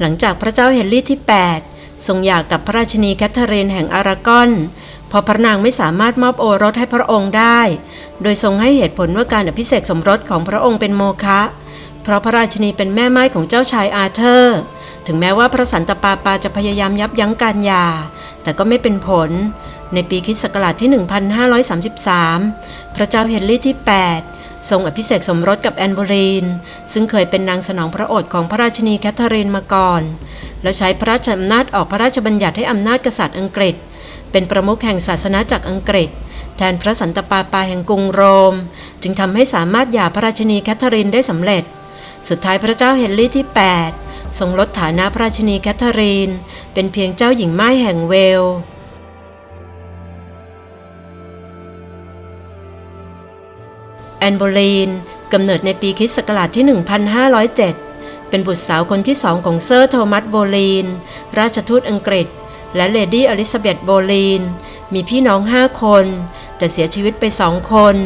หลังจากพระเจ้าเฮนรี่ที่ 8 ทรงหย่ากกับพระราชินีแคทเธอรีนแห่งอารากอนพอพระนางไม่สามารถมอบโอรสให้พระองค์ได้ โดยทรงให้เหตุผลว่าการอภิเษกสมรสของพระองค์เป็นโมฆะ เพราะพระราชินีเป็นแม่ไม้ของเจ้าชายอาเธอร์ ถึงแม้ว่าพระสันตะปาปาจะพยายามยับยั้งการหย่า แต่ก็ไม่เป็นผล ในปีคริสต์ศักราชที่ 1533 พระเจ้าเฮนรี่ที่ 8 ทรงอภิเษกสมรสกับแอนโบลีน ซึ่งเคยเป็นนางสนองพระโอษฐ์ของพระราชินีแคทเธอรีนมาก่อน และใช้พระราชอำนาจออกพระราชบัญญัติให้อำนาจกษัตริย์อังกฤษ เป็นประมุขแห่งศาสนาจักรอังกฤษ แทนพระสันตะปาปาแห่งกรุงโรม จึงทำให้สามารถหย่าพระราชินีแคทเธอรีนได้สำเร็จ สุดท้ายพระเจ้าเฮนรี่ที่ 8 ทรงลดฐานะพระราชินีแคทเธอรีน เป็นเพียงเจ้าหญิงไม้แห่งเวล อนโบลีนกำเนิดในปีคริสต์ศักราชที่ 1507 เป็นบุตรสาวคนที่สองของเซอร์โทมัสโบลีน ราชทูตอังกฤษ และเลดี้อลิซาเบธโบลีน มีพี่น้องห้าคน แต่เสียชีวิตไปสองคน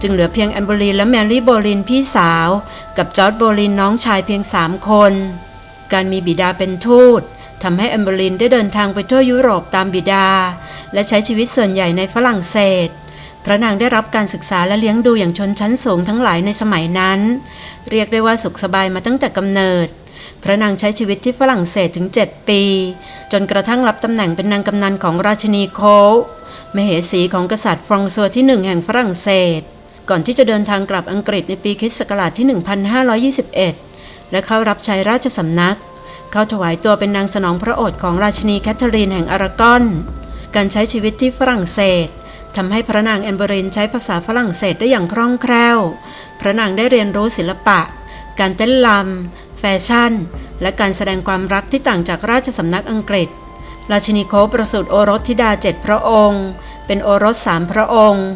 จึงเหลือเพียงแอนโบลีนและแมรี่โบลีนพี่สาว กับจอร์ดโบลีนน้องชายเพียงสามคน การมีบิดาเป็นทูตทำให้แอนโบลีนได้เดินทางไปทั่วยุโรปตามบิดา และใช้ชีวิตส่วนใหญ่ในฝรั่งเศส พระนางได้รับการศึกษาและเลี้ยงดูอย่างชนชั้นสูงทั้งหลายในสมัยนั้น เรียกได้ว่าสุขสบายมาตั้งแต่กำเนิด พระนางใช้ชีวิตที่ฝรั่งเศสถึง 7 ปี จนกระทั่งรับตำแหน่งเป็นนางกำนันของราชินีโคมเหสีของกษัตริย์ฟรองซัวที่หนึ่งแห่งฝรั่งเศส ก่อนที่จะเดินทางกลับอังกฤษในปีคริสต์ศักราชที่ 1521 และเข้ารับใช้ราชสำนัก เข้าถวายตัวเป็นนางสนองพระโอษฐ์ของราชินีแคทเธอรีนแห่งอารากอน การใช้ชีวิตที่ฝรั่งเศส ทำให้พระนางแอนเบรินใช้ภาษาฝรั่งเศสได้อย่างคล่องแคล่ว พระนางได้เรียนรู้ศิลปะ การเต้นรำแฟชั่น และการแสดงความรักที่ต่างจากราชสำนักอังกฤษ ราชินีโคประสูติโอรสธิดาเจ็ดพระองค์ เป็นโอรสสามพระองค์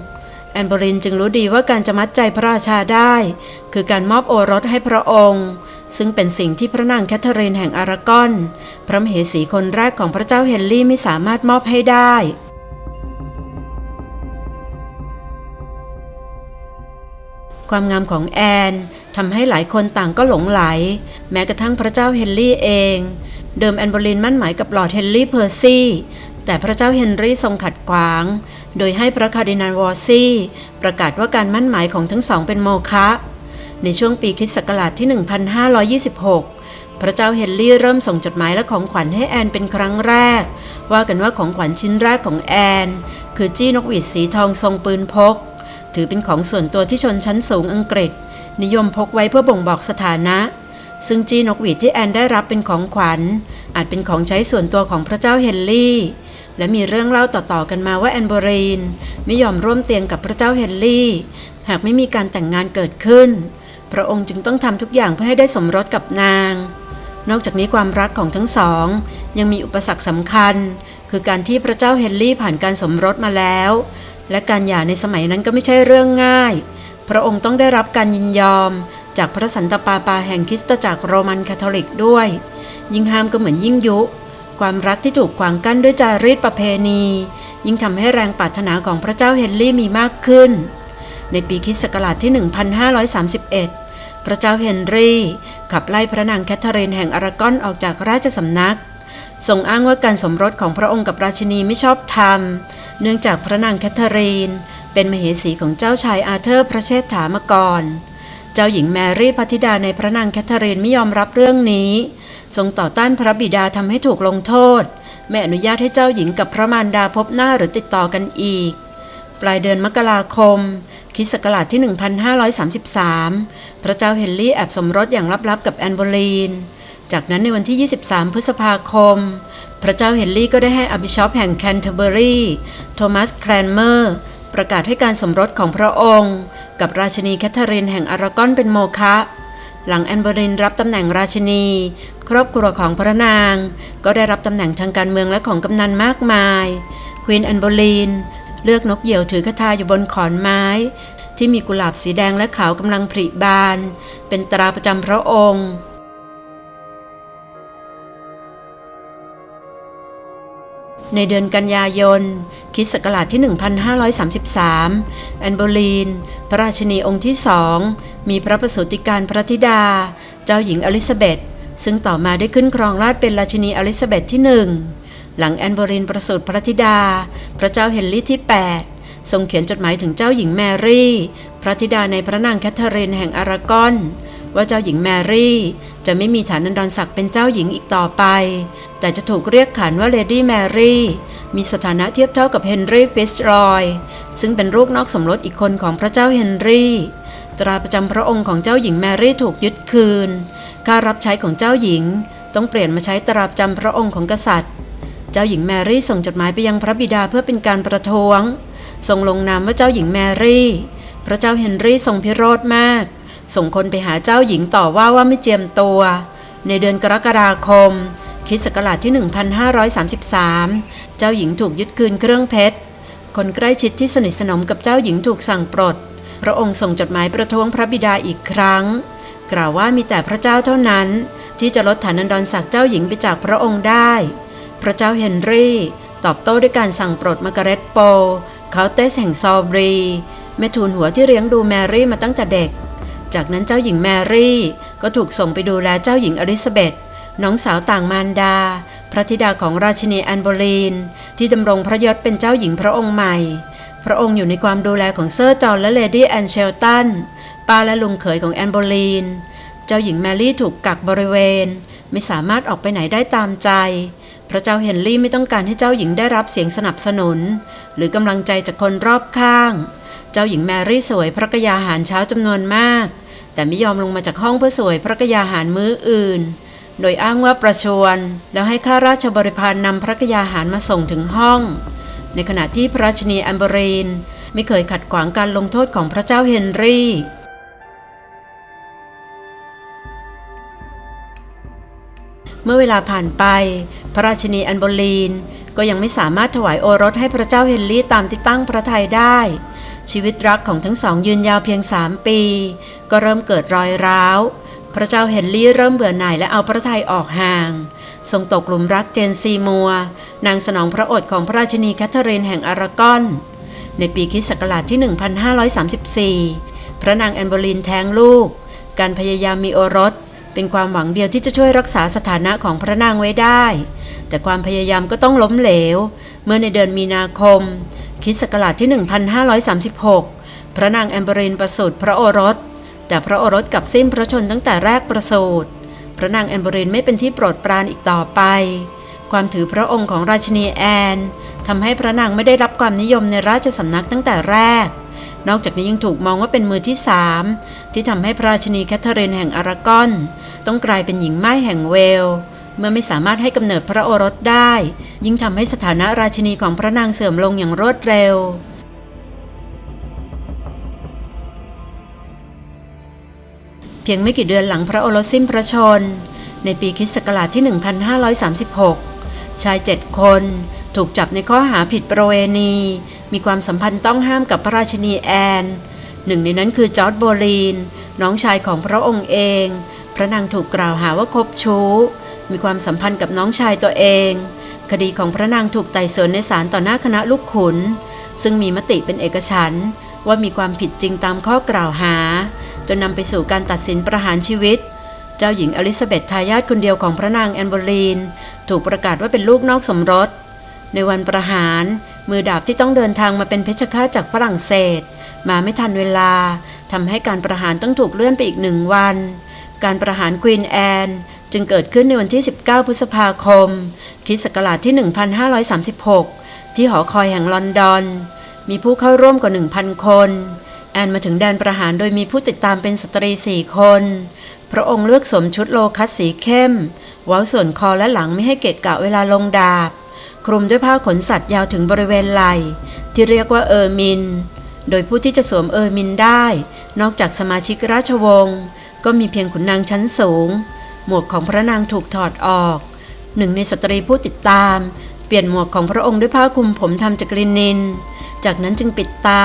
แอนเบรินจึงรู้ดีว่าการจะมัดใจพระราชาได้ คือการมอบโอรสให้พระองค์ ซึ่งเป็นสิ่งที่พระนางแคทเธอรีนแห่งอารากอน พระมเหสีคนแรกของพระเจ้าเฮนรี่ไม่สามารถมอบให้ได้ ความงามของแอนทำให้หลายคนต่างก็หลงไหล แม้กระทั่งพระเจ้าเฮนรี่เอง เดิมแอนโบลินมั่นหมายกับลอร์ดเฮนรี่เพอร์ซี่แต่พระเจ้าเฮนรี่ทรงขัดขวาง โดยให้พระคาร์ดินัลวอร์ซี่ ประกาศว่าการมั่นหมายของทั้งสองเป็นโมฆะในช่วงปีคริสต์ศักราชที่ 1526 พระเจ้าเฮนรี่เริ่มส่งจดหมายและของขวัญให้แอนเป็นครั้งแรก ว่ากันว่าของขวัญชิ้นแรกของแอน คือจี้นกหวีดสีทองทรงปืนพก ถือเป็นของส่วนตัวที่ชนชั้นสูงอังกฤษ นิยมพกไว้เพื่อบ่งบอกสถานะ ซึ่งจีนกหวีดที่แอนได้รับเป็นของขวัญ อาจเป็นของใช้ส่วนตัวของพระเจ้าเฮนรี่และมีเรื่องเล่าต่อๆกันมาว่าแอนโบรีนไม่ยอมร่วมเตียงกับพระเจ้าเฮนรี่ หากไม่มีการแต่งงานเกิดขึ้น พระองค์จึงต้องทำทุกอย่างเพื่อให้ได้สมรสกับนาง นอกจากนี้ความรักของทั้งสอง ยังมีอุปสรรคสำคัญ คือการที่พระเจ้าเฮนรี่ผ่านการสมรสมาแล้ว และการหย่าในสมัยนั้นก็ไม่ใช่เรื่องง่าย พระองค์ต้องได้รับการยินยอม จากพระสันตะปาปาแห่งคริสตจักรโรมันคาทอลิกด้วย ยิ่งห้ามก็เหมือนยิ่งยุ ความรักที่ถูกขวางกั้นด้วยจารีตประเพณี ยิ่งทำให้แรงปรารถนาของพระเจ้าเฮนรี่มีมากขึ้น ในปีคริสต์ศักราชที่ 1531 พระเจ้าเฮนรี่ขับไล่พระนางแคทเธอรีนแห่งอารากอนออกจากราชสำนักทรงอ้างว่าการสมรสของพระองค์กับราชินีไม่ชอบธรรม เนื่องจากพระนางแคทเธอรีน เป็นมเหสีของเจ้าชายอาเธอร์พระเชษฐามาก่อน เจ้าหญิงแมรี่พัทิดาในพระนางแคทเธอรีนไม่ยอมรับเรื่องนี้ ทรงต่อต้านพระบิดาทำให้ถูกลงโทษ ไม่อนุญาตให้เจ้าหญิงกับพระมารดาพบหน้าหรือติดต่อกันอีก ปลายเดือนมกราคมคิศักราชที่ 1533 พระเจ้าเฮนรี่แอบสมรสอย่างลับๆกับแอนโบลีน จากนั้นในวันที่ 23 พฤษภาคม พระเจ้าเฮนรี่ก็ได้ให้อบิชอปแห่งแคนเทอร์เบอรีโทมัสแครนเมอร์ประกาศให้การสมรสของพระองค์ กับราชินีแคทเธอรีนแห่งอารากอนเป็นโมฆะหลังแอนโบลินรับตำแหน่งราชินี ครอบครัวของพระนาง ก็ได้รับตำแหน่งทางการเมืองและของกำนันมากมายควีนแอนโบลีนเลือกนกเหยี่ยวถือกระทาอยู่บนขอนไม้ ที่มีกุหลาบสีแดงและขาวกำลังผลิบาน เป็นตราประจำพระองค์ ในเดือนกันยายนคริสต์ศักราชที่ 1533 แอนโบลีน พระราชินีองค์ที่สองมีพระประสูติการพระธิดา เจ้าหญิงอลิซาเบธซึ่งต่อมาได้ขึ้นครองราชเป็นราชินีอลิซาเบธที่หนึ่งหลังแอนโบรินประสูติพระธิดา พระเจ้าเฮนรี่ที่ 8 ทรงเขียนจดหมายถึงเจ้าหญิงแมรี่ พระธิดาในพระนางแคทเธอรีนแห่งอารากอน ว่าเจ้าหญิงแมรี่ จะไม่มีฐานันดรศักดิ์เป็นเจ้าหญิงอีกต่อไป แต่จะถูกเรียกขานว่าเลดี้แมรี่ มีสถานะเทียบเท่ากับเฮนรี่ฟิสรอยซึ่งเป็นลูกนอกสมรสอีกคนของพระเจ้าเฮนรี่ ตราประจำพระองค์ของเจ้าหญิงแมรี่ถูกยึดคืน ค่ารับใช้ของเจ้าหญิง ต้องเปลี่ยนมาใช้ตราประจำพระองค์ของกษัตริย์ เจ้าหญิงแมรี่ส่งจดหมายไปยังพระบิดาเพื่อเป็นการประท้วง ทรงลงนามว่าเจ้าหญิงแมรี่ พระเจ้าเฮนรี่ทรงพิโรธมาก ส่งคนไปหาเจ้าหญิงต่อว่าว่าไม่เจียมตัว ในเดือนกรกฎาคมคริสต์ศักราชที่ 1533 เจ้าหญิงถูกยึดคืนเครื่องเพชร คนใกล้ชิดที่สนิทสนมกับเจ้าหญิงถูกสั่งปลด พระองค์ส่งจดหมายประท้วงพระบิดาอีกครั้ง กล่าวว่ามีแต่พระเจ้าเท่านั้น ที่จะลดฐานันดรศักดิ์เจ้าหญิงไปจากพระองค์ได้ พระเจ้าเฮนรี่ ตอบโต้ด้วยการสั่งปลดมาร์กาเร็ตโป เคาเตสแห่งซอลบรีแม่ทูลหัวที่เลี้ยงดูแมรี่มาตั้งแต่เด็ก จากนั้นเจ้าหญิงแมรี่ก็ถูกส่งไปดูแลเจ้าหญิงอลิซาเบธน้องสาวต่างมารดา พระธิดาของราชินีแอนโบลีน ที่ดำรงพระยศเป็นเจ้าหญิงพระองค์ใหม่ พระองค์อยู่ในความดูแลของเซอร์จอห์นและเลดี้แอนเชลตันป้าและลุงเขยของแอนโบลีน เจ้าหญิงแมรี่ถูกกักบริเวณ ไม่สามารถออกไปไหนได้ตามใจ พระเจ้าเฮนรี่ไม่ต้องการให้เจ้าหญิงได้รับเสียงสนับสนุน หรือกำลังใจจากคนรอบข้าง จ้าหญิงแมรี่สวยพระกยาหารเช้าจำนวนมาก แต่ไม่ยอมลงมาจากห้องเพื่อสวยพระกยาหารมื้ออื่น โดยอ้างว่าประชวรแล้วให้ข้าราชบริพารนำพระกยาหารมาส่งถึงห้อง ในขณะที่พระราชนีแอนเบรีนไม่เคยขัดขวางการลงโทษของพระเจ้าเฮนรี่เมื่อเวลาผ่านไป พระราชินีแอนโบลีนก็ยังไม่สามารถถวายโอรสให้พระเจ้าเฮนรี่ตามที่ตั้งพระทัยได้ ชีวิตรักของทั้งสองยืนยาวเพียงสามปี ก็เริ่มเกิดรอยร้าว พระเจ้าเฮนรี่เริ่มเบื่อหน่ายและเอาพระทัยออกห่าง ทรงตกหลุมรักเจนซีมัวนางสนองพระโอษฐ์ของพระราชินีแคทเธอรีนแห่งอารากอน ในปีคริสต์ศักราชที่ 1534 พระนางแอนโบลีนแท้งลูก การพยายามมีโอรส เป็นความหวังเดียวที่จะช่วยรักษาสถานะของพระนางไว้ได้ แต่ความพยายามก็ต้องล้มเหลว เมื่อในเดือนมีนาคม คริสต์ศักราชที่ 1536 พระนางแอนโบลีนประสูติพระโอรส แต่พระโอรสกับสิ้นพระชนตั้งแต่แรกประสูติพระนางแอนโบลีนไม่เป็นที่โปรดปรานอีกต่อไป ความถือพระองค์ของราชินีแอนทำให้พระนางไม่ได้รับความนิยมในราชสำนักตั้งแต่แรก นอกจากนี้ยังถูกมองว่าเป็นมือที่สามที่ทำให้พระราชินีแคทเธอรีนแห่งอารากอน ต้องกลายเป็นหญิงไม้แห่งเวล เมื่อไม่สามารถให้กำเนิดพระโอรสได้ ยิ่งทำให้สถานะราชินีของพระนางเสื่อมลงอย่างรวดเร็ว เพียงไม่กี่เดือนหลังพระโอรสสิ้นพระชน ในปีคิศักราชที่ 1536 ชายเจ็ดคนถูกจับในข้อหาผิดประเวณี มีความสัมพันธ์ต้องห้ามกับพระราชินีแอน หนึ่งในนั้นคือจอร์ดโบลีน น้องชายของพระองค์เอง พระนางถูกกล่าวหาว่าคบชู้ มีความสัมพันธ์กับน้องชายตัวเอง คดีของพระนางถูกไต่สวนในศาลต่อหน้าคณะลูกขุน ซึ่งมีมติเป็นเอกฉันท์ว่ามีความผิดจริงตามข้อกล่าวหา จนนำไปสู่การตัดสินประหารชีวิต เจ้าหญิงอลิซาเบธทายาทคนเดียวของพระนางแอนโบลีน ถูกประกาศว่าเป็นลูกนอกสมรส ในวันประหาร มือดาบที่ต้องเดินทางมาเป็นเพชฌฆาตจากฝรั่งเศส มาไม่ทันเวลาทำให้การประหารต้องถูกเลื่อนไปอีกหนึ่งวัน การประหารควีนแอน จึงเกิดขึ้นในวันที่ 19 พฤษภาคมคริสต์ศักราชที่ 1536 ที่หอคอยแห่งลอนดอน มีผู้เข้าร่วมกว่า 1,000 คน แอนมาถึงแดนประหารโดยมีผู้ติดตามเป็นสตรีสี่คน พระองค์เลือกสวมชุดโลคัสสีเข้ม เว้าส่วนคอและหลังไม่ให้เกะกะเวลาลงดาบ คลุมด้วยผ้าขนสัตว์ยาวถึงบริเวณไหล่ที่เรียกว่าเออร์มิน โดยผู้ที่จะสวมเออร์มินได้ นอกจากสมาชิกราชวงศ์ก็มีเพียงขุนนางชั้นสูง หมวกของพระนางถูกถอดออก หนึ่งในสตรีผู้ติดตาม เปลี่ยนหมวกของพระองค์ด้วยผ้าคลุมผมทำจากลินิน จากนั้นจึงปิดตา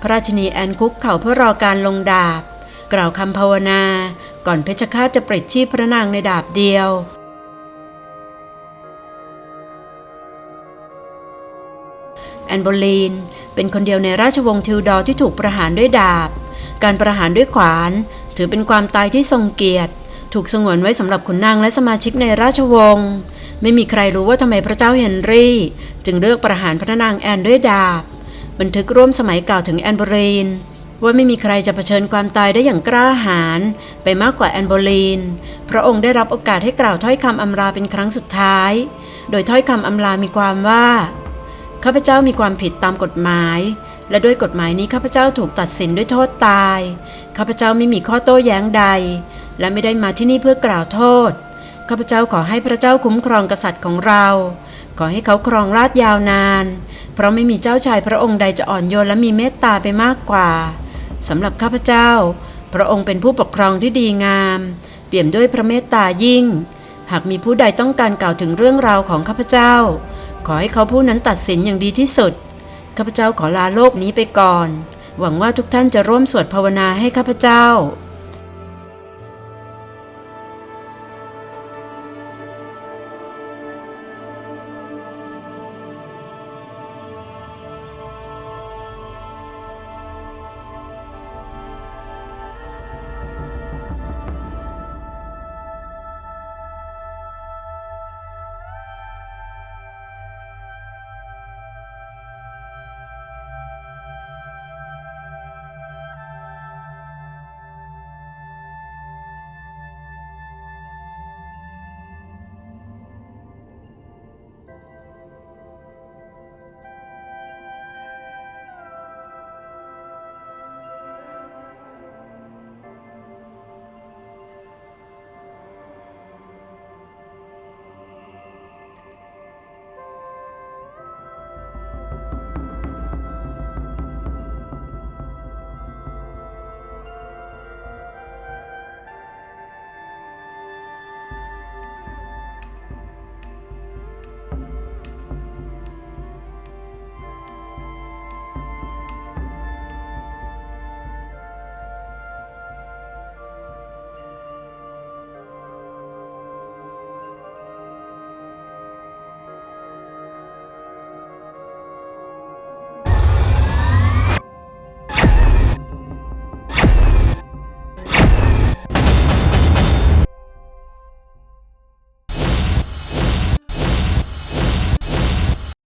พระราชินีแอนคุกเข่าเพื่อรอการลงดาบ กล่าวคำภาวนา ก่อนเพชฌฆาตจะปลิดชีพพระนางในดาบเดียวแอนโบลีนเป็นคนเดียวในราชวงศ์ทิวดอร์ที่ถูกประหารด้วยดาบ การประหารด้วยขวาน ถือเป็นความตายที่ทรงเกียรติ ถูกสงวนไว้สำหรับขุนนางและสมาชิกในราชวงศ์ไม่มีใครรู้ว่าทำไมพระเจ้าเฮนรี่ จึงเลือกประหารพระนางแอนด้วยดาบ บันทึกร่วมสมัยเก่าถึงแอนโบลีนว่าไม่มีใครจะเผชิญความตายได้อย่างกล้าหาญไปมากกว่าแอนโบลีน พระองค์ได้รับโอกาสให้กล่าวถ้อยคำอำลาเป็นครั้งสุดท้าย โดยถ้อยคำอำลามีความว่าข้าพเจ้ามีความผิดตามกฎหมาย และด้วยกฎหมายนี้ข้าพเจ้าถูกตัดสินด้วยโทษตาย ข้าพเจ้าไม่มีข้อโต้แย้งใด และไม่ได้มาที่นี่เพื่อกล่าวโทษ ข้าพเจ้าขอให้พระเจ้าคุ้มครองกษัตริย์ของเรา ขอให้เขาครองราชยาวนาน เพราะไม่มีเจ้าชายพระองค์ใดจะอ่อนโยนและมีเมตตาไปมากกว่าสำหรับข้าพเจ้า พระองค์เป็นผู้ปกครองที่ดีงาม เปี่ยมด้วยพระเมตตายิ่ง หากมีผู้ใดต้องการกล่าวถึงเรื่องราวของข้าพเจ้า ขอให้เขาผู้นั้นตัดสินอย่างดีที่สุด ข้าพเจ้าขอลาโลกนี้ไปก่อน หวังว่าทุกท่านจะร่วมสวดภาวนาให้ข้าพเจ้า